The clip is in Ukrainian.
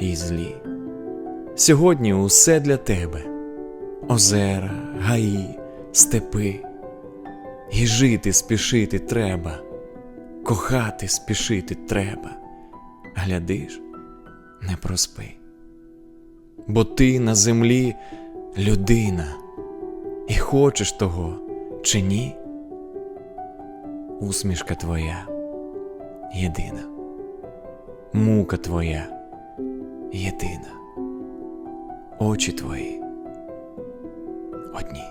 і злі. Сьогодні усе для тебе озера, гаї, степи. І жити спішити треба, кохати спішити треба. Глядиш, не проспи. Бо ти на землі людина, і хочеш того чи ні? Усмішка твоя єдина, мука твоя єдина, очі твої одні.